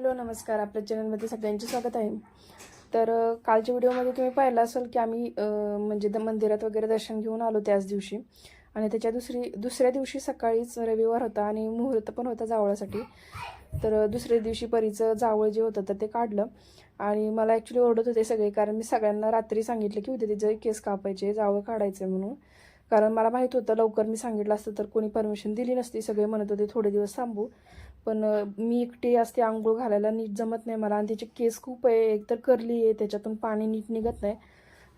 Hello नमस्कार. आपल्या चॅनलमध्ये सगळ्यांचे स्वागत आहे. तर कालच्या व्हिडिओमध्ये तुम्ही पाहिलं असेल की आम्ही म्हणजे द मंदिरात वगैरे दर्शन घेऊन आलो त्याच दिवशी. आणि त्याच्या दुसरी दुसऱ्या दिवशी सकाळीच रविवार होता आणि मुहूर्त पण होता जावळासाठी. तर दुसऱ्या दिवशी परीचं जावळ जे होतं तर ते काढलं. आणि मला ॲक्च्युली ओरडत होते सगळे कारण मी सगळ्यांना रात्री सांगितलं की उद्या तिचं केस कापायचे जावळ काढायचं आहे म्हणून. कारण मला माहीत होतं लवकर मी सांगितलं असतं तर कोणी परमिशन दिली नसती. सगळे म्हणत होते थोडे दिवस थांबू. पण मी एकटी असते आंघोळ घालायला नीट जमत नाही मला. आणि तिचे केस खूप आहे एकतर करली आहे त्याच्यातून पाणी नीट निघत नाही.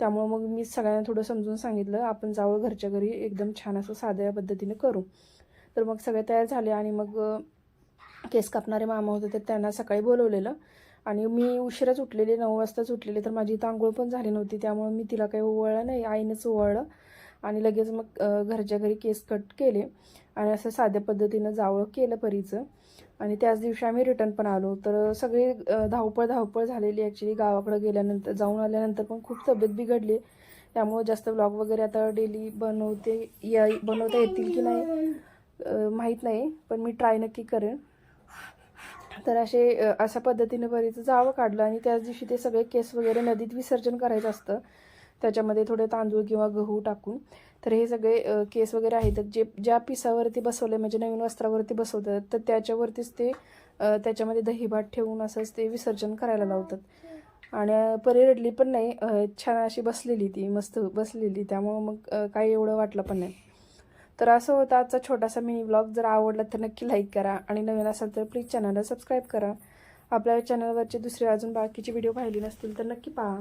त्यामुळं मग मी सगळ्यांना थोडं समजून सांगितलं आपण जावळ घरच्या घरी एकदम छान असं साध्या पद्धतीने करू. तर मग सगळे तयार झाले आणि मग केस कापणारे मामा होते तर त्यांना सकाळी बोलवलेलं. आणि मी उशिराच उठलेले नऊ वाजताच उठलेले तर माझी इथं आंघोळ पण झाली नव्हती. त्यामुळे मी तिला काही ओवळलं नाही आईनेच ओवळलं. आणि लगेच मग घरच्या घरी केस कट केले आणि असं साध्या पद्धतीनं जावळ केलं परीचं. आणि त्याच दिवशी आम्ही रिटर्न पण आलो. तर सगळी धावपळ धावपळ झालेली ॲक्च्युली गावाकडे गेल्यानंतर जाऊन आल्यानंतर पण खूप तब्येत बिघडली. त्यामुळे जास्त ब्लॉग वगैरे आता डेली बनवते या बनवता येतील की नाही माहीत नाही. पण मी ट्राय नक्की करेन. तर असे अशा पद्धतीनं बरीचं जावं काढलं. आणि त्याच दिवशी ते सगळे केस वगैरे नदीत विसर्जन करायचं असतं. त्याच्यामध्ये थोडे तांदूळ किंवा गहू टाकून. तर हे सगळे केस वगैरे आहेत. तर जे ज्या पिसावरती बसवले म्हणजे नवीन वस्त्रावरती बसवतात तर त्याच्यावरतीच ते त्याच्यामध्ये त्याच्यामध्ये दहीभात ठेवून असंच ते विसर्जन करायला लावतात. आणि अ, परी रडली पण नाही छान अशी बसलेली ती मस्त बसलेली. त्यामुळं मग काही एवढं वाटलं पण नाही. तर असं होतं आजचा छोटासा मिनी ब्लॉग. जर आवडला तर नक्की लाईक करा. आणि नवीन असाल तर प्लीज चॅनलला सबस्क्राईब करा. आपल्या चॅनलवरचे दुसरे अजून बाकीचे व्हिडिओ पाहिले नसतील तर नक्की पहा.